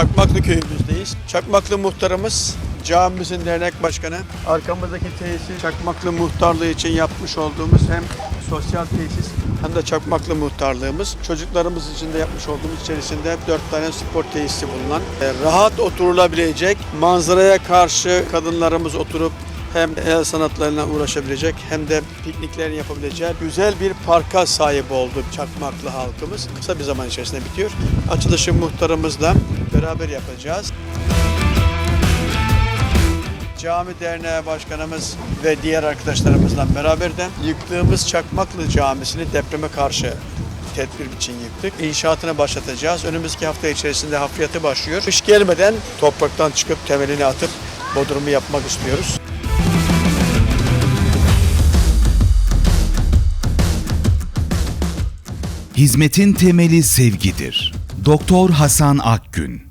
Çakmaklı köyümüzdeyiz. Çakmaklı muhtarımız camimizin dernek başkanı. Arkamızdaki tesis Çakmaklı muhtarlığı için yapmış olduğumuz hem sosyal tesis hem de Çakmaklı muhtarlığımız. Çocuklarımız için de yapmış olduğumuz içerisinde dört tane spor tesisi bulunan, e, rahat oturulabilecek, manzaraya karşı kadınlarımız oturup hem el sanatlarına uğraşabilecek hem de pikniklerini yapabileceği güzel bir parka sahip oldu Çakmaklı halkımız. Kısa bir zaman içerisinde bitiyor. Açılışı muhtarımızla beraber yapacağız. Cami Derneği Başkanımız ve diğer arkadaşlarımızla beraber de yıktığımız Çakmaklı Camisi'ni depreme karşı tedbir için yıktık. İnşaatını başlatacağız. Önümüzdeki hafta içerisinde hafriyatı başlıyor. Kış gelmeden topraktan çıkıp temelini atıp bodrumu yapmak istiyoruz. Hizmetin temeli sevgidir. Doktor Hasan Akgün